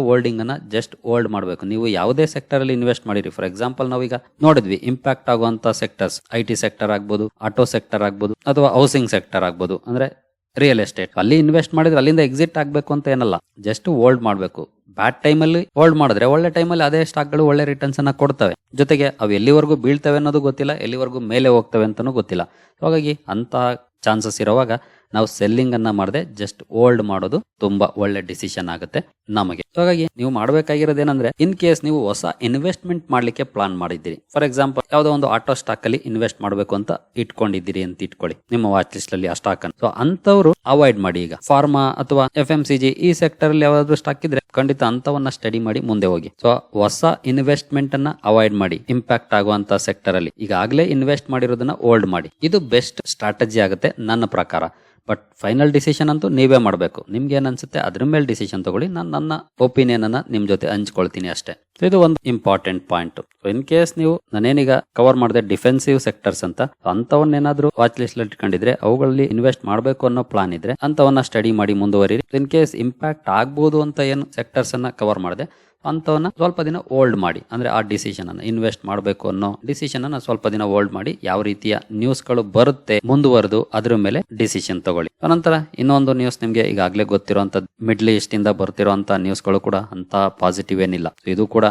ಅನ್ನ ಜಸ್ಟ್ ಹೋಲ್ಡ್ ಮಾಡಬೇಕು. ನೀವು ಯಾವುದೇ ಸೆಕ್ಟರ್ ಅಲ್ಲಿ ಇನ್ವೆಸ್ಟ್ ಮಾಡಿರಿ. ಫಾರ್ ಎಕ್ಸಾಂಪಲ್ ನಾವೀಗ ನೋಡಿದ್ವಿ ಇಂಪ್ಯಾಕ್ಟ್ ಆಗುವಂತ ಸೆಕ್ಟರ್ಸ್ ಐ ಟಿ ಸೆಕ್ಟರ್ ಆಗ್ಬೋದು ಆಟೋ ಸೆಕ್ಟರ್ ಆಗ್ಬೋದು, ಅಥವಾ ಹೌಸಿಂಗ್ ಸೆಕ್ಟರ್ ಆಗ್ಬೋದು. ಅಂದ್ರೆ ರಿಯಲ್ ಎಸ್ಟೇಟ್ ಅಲ್ಲಿ ಇನ್ವೆಸ್ಟ್ ಮಾಡಿದ್ರೆ ಅಲ್ಲಿಂದ ಎಕ್ಸಿಟ್ ಆಗಬೇಕು ಅಂತ ಏನಲ್ಲ. ಜಸ್ಟ್ ಹೋಲ್ಡ್ ಮಾಡಬೇಕು. ಬ್ಯಾಡ್ ಟೈಮಲ್ಲಿ ಹೋಲ್ಡ್ ಮಾಡಿದ್ರೆ ಒಳ್ಳೆ ಟೈಮಲ್ಲಿ ಅದೇ ಸ್ಟಾಕ್ಗಳು ಒಳ್ಳೆ ರಿಟರ್ನ್ಸ್ ಅನ್ನ ಕೊಡ್ತವೆ. ಜೊತೆಗೆ ಅವು ಎಲ್ಲಿವರೆಗೂ ಬೀಳ್ತವೆ ಅನ್ನೋದು ಗೊತ್ತಿಲ್ಲ, ಎಲ್ಲಿವರೆಗೂ ಮೇಲೆ ಹೋಗ್ತವೆ ಅಂತಾನೂ ಗೊತ್ತಿಲ್ಲ. ಹಾಗಾಗಿ ಅಂತಹ ಚಾನ್ಸಸ್ ಇರುವಾಗ ನಾವು ಸೆಲ್ಲಿಂಗ್ ಅನ್ನ ಮಾಡದೆ ಜಸ್ಟ್ ಹೋಲ್ಡ್ ಮಾಡೋದು ತುಂಬಾ ಒಳ್ಳೆ ಡಿಸಿಷನ್ ಆಗುತ್ತೆ ನಮಗೆ. ಹಾಗಾಗಿ ನೀವು ಮಾಡಬೇಕಾಗಿರೋದೇನಂದ್ರೆ ಇನ್ ಕೇಸ್ ನೀವು ಹೊಸ ಇನ್ವೆಸ್ಟ್ಮೆಂಟ್ ಮಾಡ್ಲಿಕ್ಕೆ ಪ್ಲಾನ್ ಮಾಡಿದ್ದೀರಿ. ಫಾರ್ ಎಕ್ಸಾಂಪಲ್ ಯಾವುದೋ ಒಂದು ಆಟೋ ಸ್ಟಾಕ್ ಅಲ್ಲಿ ಇನ್ವೆಸ್ಟ್ ಮಾಡಬೇಕು ಅಂತ ಇಟ್ಕೊಂಡಿದ್ದೀರಿ ಅಂತ ಇಟ್ಕೊಳ್ಳಿ. ನಿಮ್ಮ ವಾಚ್ ಲಿಸ್ಟ್ ಅಲ್ಲಿ ಆ ಸ್ಟಾಕ್ ಅನ್ನು. ಸೊ ಅಂತವ್ರು ಅವಾಯ್ಡ್ ಮಾಡಿ ಈಗ. ಫಾರ್ಮಾ ಅಥವಾ ಎಫ್ ಎಂ ಸಿ ಜಿ ಈ ಸೆಕ್ಟರ್ ಅಲ್ಲಿ ಯಾವ್ದಾದ್ರು ಸ್ಟಾಕ್ ಇದ್ರೆ ಖಂಡಿತ ಅಂತವನ್ನ ಸ್ಟಡಿ ಮಾಡಿ ಮುಂದೆ ಹೋಗಿ. ಸೊ ಹೊಸ ಇನ್ವೆಸ್ಟ್ಮೆಂಟ್ ಅನ್ನ ಅವಾಯ್ಡ್ ಮಾಡಿ. ಇಂಪ್ಯಾಕ್ಟ್ ಆಗುವಂತ ಸೆಕ್ಟರ್ ಅಲ್ಲಿ. ಈಗಾಗಲೇ ಇನ್ವೆಸ್ಟ್ ಮಾಡಿರೋದನ್ನ ಹೋಲ್ಡ್ ಮಾಡಿ. ಇದು ಬೆಸ್ಟ್ ಸ್ಟ್ರಾಟಜಿ ಆಗುತ್ತೆ ನನ್ನ ಪ್ರಕಾರ. ಬಟ್ ಫೈನಲ್ ಡಿಸಿಷನ್ ಅಂತೂ ನೀವೇ ಮಾಡಬೇಕು. ನಿಮ್ಗೆ ಏನು ಅನ್ಸುತ್ತೆ? ಅದ್ರ ಮೇಲೆ ಡಿಸಿಷನ್ ತಗೊಳ್ಳಿ. ನಾನು ನನ್ನ ಒಪಿನಿಯನ್ ಅನ್ನ ನಿಮ್ ಜೊತೆ ಹಂಚ್ಕೊಳ್ತೀನಿ ಅಷ್ಟೇ. ಇದು ಒಂದು ಇಂಪಾರ್ಟೆಂಟ್ ಪಾಯಿಂಟ್ ಇನ್ ಕೇಸ್ ನೀವು, ನಾನೇನೀಗ ಕವರ್ ಮಾಡಿದೆ ಡಿಫೆನ್ಸಿವ್ ಸೆಕ್ಟರ್ಸ್ ಅಂತ ಅಂತವನ್ನೇನಾದ್ರೂ ವಾಚ್ ಲಿಸ್ಟ್ ಇಟ್ಕೊಂಡಿದ್ರೆ, ಅವುಗಳಲ್ಲಿ ಇನ್ವೆಸ್ಟ್ ಮಾಡಬೇಕು ಅನ್ನೋ ಪ್ಲಾನ್ ಇದ್ರೆ ಅಂತವನ್ನ ಸ್ಟಡಿ ಮಾಡಿ ಮುಂದುವರಿ ಇನ್ ಕೇಸ್ ಇಂಪ್ಯಾಕ್ಟ್ ಆಗ್ಬೋದು ಅಂತ ಏನು ಸೆಕ್ಟರ್ಸ್ ಅನ್ನ ಕವರ್ ಮಾಡಿದೆ ಅಂತವನ್ನ ಸ್ವಲ್ಪ ದಿನ ಹೋಲ್ಡ್ ಮಾಡಿ. ಅಂದ್ರೆ ಆ ಡಿಸಿಷನ್ ಅನ್ನ ಇನ್ವೆಸ್ಟ್ ಮಾಡಬೇಕು ಅನ್ನೋ ಡಿಸಿಷನ್ ಅನ್ನ ಸ್ವಲ್ಪ ದಿನ ಹೋಲ್ಡ್ ಮಾಡಿ ಯಾವ ರೀತಿಯ ನ್ಯೂಸ್ಗಳು ಬರುತ್ತೆ ಮುಂದುವರೆದು ಅದ್ರ ಮೇಲೆ ಡಿಸಿಷನ್ ತಗೊಳ್ಳಿ. ಅನಂತರ ಇನ್ನೊಂದು ನ್ಯೂಸ್ ನಿಮ್ಗೆ ಈಗಾಗಲೇ ಗೊತ್ತಿರುವಂತ ಮಿಡ್ಲ್ ಈಸ್ಟ್ ಇಂದ ಬರ್ತಿರುವಂತ ನ್ಯೂಸ್ಗಳು ಕೂಡ ಅಂತ ಪಾಸಿಟಿವ್ ಏನಿಲ್ಲ. ಇದು ಕೂಡ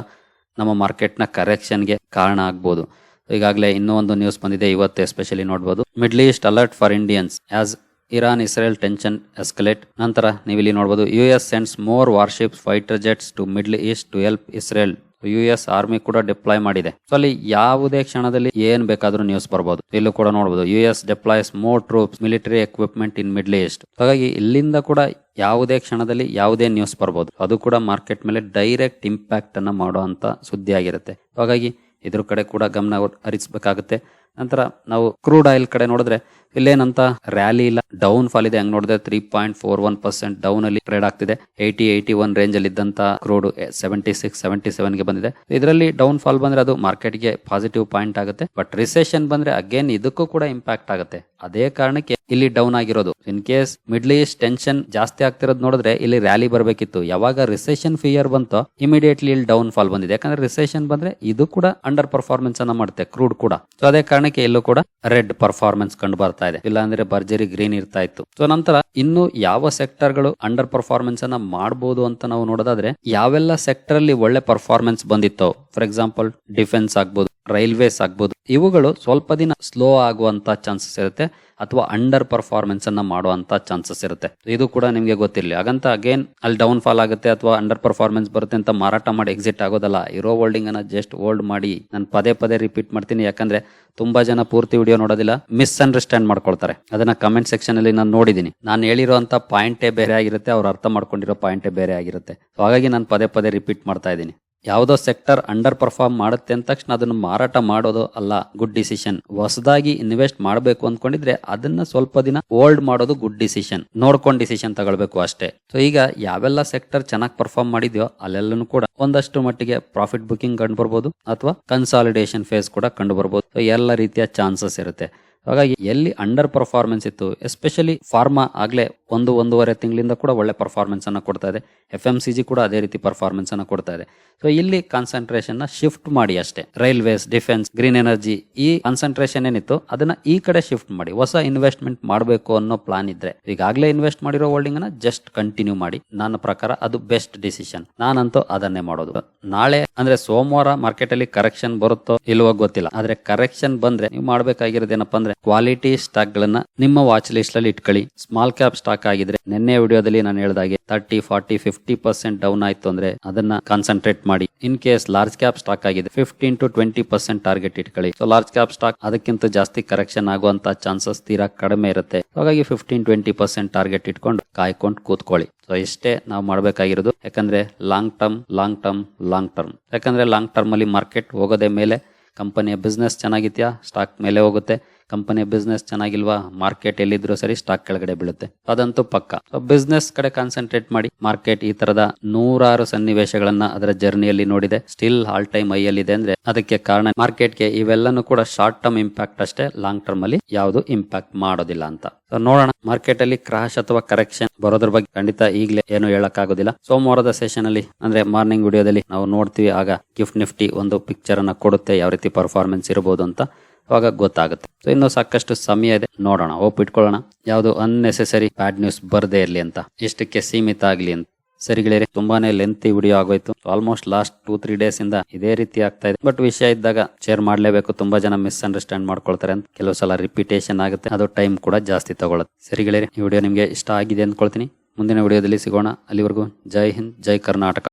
ನಮ್ಮ ಮಾರ್ಕೆಟ್ನ ಕರೆಕ್ಷನ್ಗೆ ಕಾರಣ ಆಗ್ಬೋದು. ಈಗಾಗಲೇ ಇನ್ನೂ ಒಂದು ನ್ಯೂಸ್ ಬಂದಿದೆ ಇವತ್ತು ಎಸ್ಪೆಷಲಿ ನೋಡಬಹುದು middle east alert for Indians as Iran Israel tension escalate. ನಂತರ ನೀವಿಲ್ಲಿ ನೋಡಬಹುದು U S sends more warships, fighter jets to middle east to help Israel. U S army ಕೂಡ ಡಿಪ್ಲಾಯ್ ಮಾಡಿದೆ. ಸೊ ಅಲ್ಲಿ ಯಾವುದೇ ಕ್ಷಣದಲ್ಲಿ ಏನ್ ಬೇಕಾದ್ರೂ ನ್ಯೂಸ್ ಬರಬಹುದು ಇಲ್ಲೂ ಕೂಡ ನೋಡಬಹುದು U S deploys more troops, military equipment in Middle East. ಹಾಗಾಗಿ ಇಲ್ಲಿಂದ ಕೂಡ ಯಾವುದೇ ಕ್ಷಣದಲ್ಲಿ ಯಾವುದೇ ನ್ಯೂಸ್ ಬರ್ಬೋದು. ಅದು ಕೂಡ ಮಾರ್ಕೆಟ್ ಮೇಲೆ ಡೈರೆಕ್ಟ್ ಇಂಪ್ಯಾಕ್ಟ್ ಅನ್ನ ಮಾಡುವಂತ ಸುದ್ದಿ ಆಗಿರುತ್ತೆ ಹಾಗಾಗಿ ಇದ್ರ ಕಡೆ ಕೂಡ ಗಮನ ಹರಿಸಬೇಕಾಗುತ್ತೆ. ನಂತರ ನಾವು ಕ್ರೂಡ್ ಆಯಿಲ್ ಕಡೆ ನೋಡಿದ್ರೆ ಇಲ್ಲೇನಂತ ರ್ಯಾಲಿ ಇಲ್ಲ. ಡೌನ್ ಫಾಲ್ ಇದೆ. ಹಂಗ್ ನೋಡಿದ್ರೆ three point four one percent down ಅಲ್ಲಿ ಟ್ರೇಡ್ ಆಗ್ತಿದೆ. ಏಯ್ಟಿ ಏಯ್ಟಿ ಒನ್ ರೇಂಜ್ ಅಲ್ಲಿ ಇದ್ದಂತ ಕ್ರೂಡ್ ಸೆವೆಂಟಿ ಸಿಕ್ಸ್ ಸೆವೆಂಟಿ ಸೆವೆನ್ಗೆ ಬಂದಿದೆ. ಇದರಲ್ಲಿ ಡೌನ್ ಫಾಲ್ ಬಂದ್ರೆ ಅದು ಮಾರ್ಕೆಟ್ಗೆ ಪಾಸಿಟಿವ್ ಪಾಯಿಂಟ್ ಆಗುತ್ತೆ. ಬಟ್ ರಿಸೆಷನ್ ಬಂದ್ರೆ ಅಗೇನ್ ಇದಕ್ಕೂ ಕೂಡ ಇಂಪ್ಯಾಕ್ಟ್ ಆಗುತ್ತೆ. ಅದೇ ಕಾರಣಕ್ಕೆ ಇಲ್ಲಿ ಡೌನ್ ಆಗಿರೋದು. In case Middle East tension ಜಾಸ್ತಿ ಆಗ್ತಿರೋದು ನೋಡಿದ್ರೆ ಇಲ್ಲಿ ರ್ಯಾಲಿ ಬರಬೇಕಿತ್ತು. ಯಾವಾಗ ರಿಸೆಷನ್ ಫಿಯರ್ ಬಂತೋ ಇಮಿಡಿಯೇಟ್ಲಿ ಇಲ್ಲಿ ಡೌನ್ ಫಾಲ್ ಬಂದಿದೆ. ಯಾಕಂದ್ರೆ ರಿಸೆಷನ್ ಬಂದ್ರೆ ಇದು ಕೂಡ ಅಂಡರ್ ಪರ್ಫಾರ್ಮೆನ್ಸ್ ಅನ್ನ ಮಾಡುತ್ತೆ ಕ್ರೂಡ್ ಕೂಡ. ಸೊ ಅದೇ ಕಾರಣಕ್ಕೆ ಇಲ್ಲೂ ಕೂಡ ರೆಡ್ ಪರ್ಫಾರ್ಮೆನ್ಸ್ ಕಂಡು ಬರ್ತಾ ಇದೆ. ಇಲ್ಲ ಅಂದ್ರೆ ಭರ್ಜರಿ ಗ್ರೀನ್ ಇರ್ತಾ ಇತ್ತು. ಸೊ ನಂತರ ಇನ್ನು ಯಾವ ಸೆಕ್ಟರ್ಗಳು ಅಂಡರ್ ಪರ್ಫಾರ್ಮೆನ್ಸ್ ಅನ್ನ ಮಾಡಬಹುದು ಅಂತ ನಾವು ನೋಡೋದಾದ್ರೆ, ಯಾವೆಲ್ಲ ಸೆಕ್ಟರ್ ಅಲ್ಲಿ ಒಳ್ಳೆ ಪರ್ಫಾರ್ಮೆನ್ಸ್ ಬಂದಿತ್ತು ಫಾರ್ ಎಕ್ಸಾಂಪಲ್ ಡಿಫೆನ್ಸ್ ಆಗ್ಬೋದು. ರೈಲ್ವೇಸ್ ಆಗ್ಬೋದು. ಇವುಗಳು ಸ್ವಲ್ಪ ದಿನ ಸ್ಲೋ ಆಗುವಂತ ಚಾನ್ಸಸ್ ಇರುತ್ತೆ ಅಥವಾ ಅಂಡರ್ ಪರ್ಫಾರ್ಮೆನ್ಸ್ ಅನ್ನ ಮಾಡುವಂತ ಚಾನ್ಸಸ್ ಇರುತ್ತೆ. ಇದು ಕೂಡ ನಿಮಗೆ ಗೊತ್ತಿರಲಿ. ಹಾಗಂತ ಅಗೇನ್ ಅಲ್ಲಿ ಡೌನ್ ಫಾಲ್ ಆಗುತ್ತೆ ಅಥವಾ ಅಂಡರ್ ಪರ್ಫಾರ್ಮೆನ್ಸ್ ಬರುತ್ತೆ ಅಂತ ಮಾರಾಟ ಮಾಡಿ ಎಕ್ಸಿಟ್ ಆಗೋದಲ್ಲ. ಇರೋ ಹೋಲ್ಡಿಂಗ್ ಅನ್ನ ಜಸ್ಟ್ ಹೋಲ್ಡ್ ಮಾಡಿ ನಾನು ಪದೇ ಪದೇ ರಿಪೀಟ್ ಮಾಡ್ತೀನಿ. ಯಾಕಂದ್ರೆ ತುಂಬಾ ಜನ ಪೂರ್ತಿ ವಿಡಿಯೋ ನೋಡೋದಿಲ್ಲ ಮಿಸ್ ಅಂಡರ್ಸ್ಟ್ಯಾಂಡ್ ಮಾಡ್ಕೊಳ್ತಾರೆ. ಅದನ್ನ ಕಮೆಂಟ್ ಸೆಕ್ಷನ್ ಅಲ್ಲಿ ನಾನು ನೋಡಿದೀನಿ. ನಾನು ಹೇಳಿರುವಂತ ಪಾಯಿಂಟೇ ಬೇರೆ ಆಗಿರುತ್ತೆ, ಅವ್ರು ಅರ್ಥ ಮಾಡ್ಕೊಂಡಿರೋ ಪಾಯಿಂಟೇ ಬೇರೆ ಆಗಿರುತ್ತೆ. ಹಾಗಾಗಿ ನಾನು ಪದೇ ಪದೇ ರಿಪೀಟ್ ಮಾಡ್ತಾ ಇದ್ದೀನಿ. ಯಾವುದೋ ಸೆಕ್ಟರ್ ಅಂಡರ್ ಪರ್ಫಾರ್ಮ್ ಮಾಡುತ್ತೆ ಅಂದ ತಕ್ಷಣ ಅದನ್ನು ಮಾರಾಟ ಮಾಡೋದು ಅಲ್ಲ, ಗುಡ್ ಡಿಸಿಷನ್. ಹೊಸದಾಗಿ ಇನ್ವೆಸ್ಟ್ ಮಾಡಬೇಕು ಅಂದ್ಕೊಂಡಿದ್ರೆ ಅದನ್ನ ಸ್ವಲ್ಪ ದಿನ ಹೋಲ್ಡ್ ಮಾಡೋದು ಗುಡ್ ಡಿಸಿಷನ್. ನೋಡ್ಕೊಂಡು ಡಿಸಿಷನ್ ತಗೊಳ್ಬೇಕು ಅಷ್ಟೇ. ಸೊ ಈಗ ಯಾವೆಲ್ಲ ಸೆಕ್ಟರ್ ಚೆನ್ನಾಗಿ ಪರ್ಫಾರ್ಮ್ ಮಾಡಿದ್ಯೋ ಅಲ್ಲೆಲ್ಲೂ ಕೂಡ ಒಂದಷ್ಟು ಮಟ್ಟಿಗೆ ಪ್ರಾಫಿಟ್ ಬುಕಿಂಗ್ ಕಂಡು ಬರ್ಬೋದು, ಅಥವಾ ಕನ್ಸಾಲಿಡೇಷನ್ ಫೇಸ್ ಕೂಡ ಕಂಡು ಬರ್ಬೋದು. ಎಲ್ಲ ರೀತಿಯ ಚಾನ್ಸಸ್ ಇರುತ್ತೆ. ಹಾಗಾಗಿ ಎಲ್ಲಿ ಅಂಡರ್ ಪರ್ಫಾರ್ಮೆನ್ಸ್ ಇತ್ತು ಎಸ್ಪೆಷಲಿ ಫಾರ್ಮಾ ಆಗ್ಲೇ ಒಂದು, ಒಂದೂವರೆ ತಿಂಗಳಿಂದ ಕೂಡ ಒಳ್ಳೆ ಪರ್ಫಾರ್ಮೆನ್ಸ್ ಅನ್ನ ಕೊಡ್ತಾ ಇದೆ. ಎಫ್ ಎಂ ಸಿ ಜಿ ಕೂಡ ಅದೇ ರೀತಿ ಪರ್ಫಾರ್ಮೆನ್ಸ್ ಅನ್ನ ಕೊಡ್ತಾ ಇದೆ. ಸೊ ಇಲ್ಲಿ ಕಾನ್ಸಂಟ್ರೇಷನ್ನ ಶಿಫ್ಟ್ ಮಾಡಿ ಅಷ್ಟೇ. ರೈಲ್ವೇಸ್ ಡಿಫೆನ್ಸ್ ಗ್ರೀನ್ ಎನರ್ಜಿ ಈ ಕಾನ್ಸಂಟ್ರೇಷನ್ ಏನಿತ್ತು, ಅದನ್ನ ಈ ಕಡೆ ಶಿಫ್ಟ್ ಮಾಡಿ. ಹೊಸ ಇನ್ವೆಸ್ಟ್ಮೆಂಟ್ ಮಾಡಬೇಕು ಅನ್ನೋ ಪ್ಲಾನ್ ಇದ್ರೆ, ಈಗಾಗಲೇ ಇನ್ವೆಸ್ಟ್ ಮಾಡಿರೋ ಹೋಲ್ಡಿಂಗ್ ಅನ್ನ ಜಸ್ಟ್ ಕಂಟಿನ್ಯೂ ಮಾಡಿ. ನನ್ನ ಪ್ರಕಾರ ಅದು ಬೆಸ್ಟ್ ಡಿಸಿಷನ್ ನಾನಂತೂ ಅದನ್ನೇ ಮಾಡೋದು. ನಾಳೆ ಅಂದ್ರೆ ಸೋಮವಾರ ಮಾರ್ಕೆಟ್ ಅಲ್ಲಿ ಕರೆಕ್ಷನ್ ಬರುತ್ತೋ ಇಲ್ವೋ ಗೊತ್ತಿಲ್ಲ. ಆದ್ರೆ ಕರೆಕ್ಷನ್ ಬಂದ್ರೆ ನೀವು ಮಾಡಬೇಕಾಗಿರೋದೇನಪ್ಪ ಅಂದ್ರೆ ಕ್ವಾಲಿಟಿ ಸ್ಟಾಕ್ ಗಳನ್ನ ನಿಮ್ಮ ವಾಚ್ ಲಿಸ್ಟ್ ಅಲ್ಲಿ ಇಟ್ಕೊಳ್ಳಿ. ಸ್ಮಾಲ್ ಕ್ಯಾಪ್ ಸ್ಟಾಕ್ ಆಗಿದ್ರೆ ನಿನ್ನೆ ವಿಡಿಯೋದಲ್ಲಿ ನಾನು ಹೇಳಿದಾಗೆ thirty forty fifty percent down ಆಯ್ತು ಅಂದ್ರೆ ಅದನ್ನ ಕಾನ್ಸಂಟ್ರೇಟ್ ಮಾಡಿ. In case large cap stock ಆಗಿದೆ fifteen to twenty percent target ಇಟ್ಕೊಳ್ಳಿ. ಸೊ ಲಾರ್ಜ್ ಕ್ಯಾಪ್ ಸ್ಟಾಕ್ ಅದಕ್ಕಿಂತ ಜಾಸ್ತಿ ಕರೆಕ್ಷನ್ ಆಗುವಂತ ಚಾನ್ಸಸ್ ತೀರಾ ಕಡಿಮೆ ಇರುತ್ತೆ. ಹಾಗಾಗಿ ಫಿಫ್ಟೀನ್ ಟ್ವೆಂಟಿ ಪರ್ಸೆಂಟ್ ಟಾರ್ಗೆಟ್ ಇಟ್ಕೊಂಡು ಕಾಯ್ಕೊಂಡು ಕೂತ್ಕೊಳ್ಳಿ. ಸೊ ಇಷ್ಟೇ ನಾವು ಮಾಡಬೇಕಾಗಿರೋದು, ಯಾಕಂದ್ರೆ long term long term long term ಯಾಕಂದ್ರೆ ಲಾಂಗ್ ಟರ್ಮ್ ಅಲ್ಲಿ ಮಾರ್ಕೆಟ್ ಹೋಗೋದೇ ಮೇಲೆ ಕಂಪನಿಯ ಬಿಸ್ನೆಸ್ ಚೆನ್ನಾಗಿದೆಯಾ ಸ್ಟಾಕ್ ಮೇಲೆ ಹೋಗುತ್ತೆ. ಕಂಪನಿಯ ಬಿಸ್ನೆಸ್ ಚೆನ್ನಾಗಿಲ್ವಾ? ಮಾರ್ಕೆಟ್ ಎಲ್ಲಿದ್ರು ಸರಿ ಸ್ಟಾಕ್ ಕೆಳಗಡೆ ಬೀಳುತ್ತೆ. ಅದಂತೂ ಪಕ್ಕ. ಬಿಸ್ನೆಸ್ ಕಡೆ ಕಾನ್ಸಂಟ್ರೇಟ್ ಮಾಡಿ ಮಾರ್ಕೆಟ್ ಈ ತರದ ನೂರಾರು ಸನ್ನಿವೇಶಗಳನ್ನ ಅದರ ಜರ್ನಿಯಲ್ಲಿ ನೋಡಿದೆ. ಸ್ಟಿಲ್ ಆಲ್ ಟೈಮ್ ಐಯಲ್ಲಿ ಇದೆ ಅಂದ್ರೆ ಅದಕ್ಕೆ ಕಾರಣ ಮಾರ್ಕೆಟ್ಗೆ ಇವೆಲ್ಲನೂ ಕೂಡ ಶಾರ್ಟ್ ಟರ್ಮ್ ಇಂಪ್ಯಾಕ್ಟ್ ಅಷ್ಟೇ ಲಾಂಗ್ ಟರ್ಮ್ ಅಲ್ಲಿ ಯಾವುದು ಇಂಪ್ಯಾಕ್ಟ್ ಮಾಡೋದಿಲ್ಲ ಅಂತ. ನೋಡೋಣ. ಮಾರ್ಕೆಟ್ ಅಲ್ಲಿ ಕ್ರಾಶ್ ಅಥವಾ ಕರೆಕ್ಷನ್ ಬರೋದ್ರ ಬಗ್ಗೆ ಖಂಡಿತ ಈಗಲೇ ಏನು ಹೇಳಕ್ಕಾಗೋದಿಲ್ಲ. ಸೋಮವಾರದ ಸೆಷನ್ ಅಲ್ಲಿ, ಅಂದ್ರೆ ಮಾರ್ನಿಂಗ್ ವಿಡಿಯೋದಲ್ಲಿ ನಾವು ನೋಡ್ತೀವಿ ಆಗ ಗಿಫ್ಟ್ ನಿಫ್ಟಿ ಒಂದು ಪಿಕ್ಚರ್ ಅನ್ನ ಕೊಡುತ್ತೆ, ಯಾವ ರೀತಿ ಪರ್ಫಾರ್ಮೆನ್ಸ್ ಇರಬಹುದು ಅಂತ. ಅವಾಗ ಗೊತ್ತಾಗುತ್ತೆ. ಸೊ ಇನ್ನು ಸಾಕಷ್ಟು ಸಮಯ ಇದೆ. ನೋಡೋಣ ಓಪ್ ಇಟ್ಕೊಳ್ಳೋಣ ಯಾವುದು ಅನ್ನೆಸೆಸರಿ ಬ್ಯಾಡ್ ನ್ಯೂಸ್ ಬರದೇ ಇರಲಿ ಅಂತ. ಇಷ್ಟಕ್ಕೆ ಸೀಮಿತ ಆಗಲಿ ಅಂತ. ಸರಿಗಳೇ ತುಂಬಾನೇ ಲೆಂತಿ ವಿಡಿಯೋ ಆಗೋಯ್ತು. Almost last two three days ಇಂದ ಇದೇ ರೀತಿ ಆಗ್ತಾ ಇದೆ. ಬಟ್ ವಿಷಯ ಇದ್ದಾಗ ಶೇರ್ ಮಾಡಲೇಬೇಕು. ತುಂಬಾ ಜನ ಮಿಸ್ಅಂಡರ್ಸ್ಟ್ಯಾಂಡ್ ಮಾಡ್ಕೊಳ್ತಾರೆ ಅಂತ. ಕೆಲವು ಸಲ ರಿಪಿಟೇಷನ್ ಆಗುತ್ತೆ. ಅದು ಟೈಮ್ ಕೂಡ ಜಾಸ್ತಿ ತಗೊಳುತ್ತೆ. ಗೆಳೆಯರೆ, ಈ ವಿಡಿಯೋ ನಿಮಗೆ ಇಷ್ಟ ಆಗಿದೆ ಅಂದ್ಕೊಳ್ತೀನಿ. ಮುಂದಿನ ವಿಡಿಯೋದಲ್ಲಿ ಸಿಗೋಣ. ಅಲ್ಲಿವರೆಗೂ ಜೈ ಹಿಂದ್, ಜೈ ಕರ್ನಾಟಕ.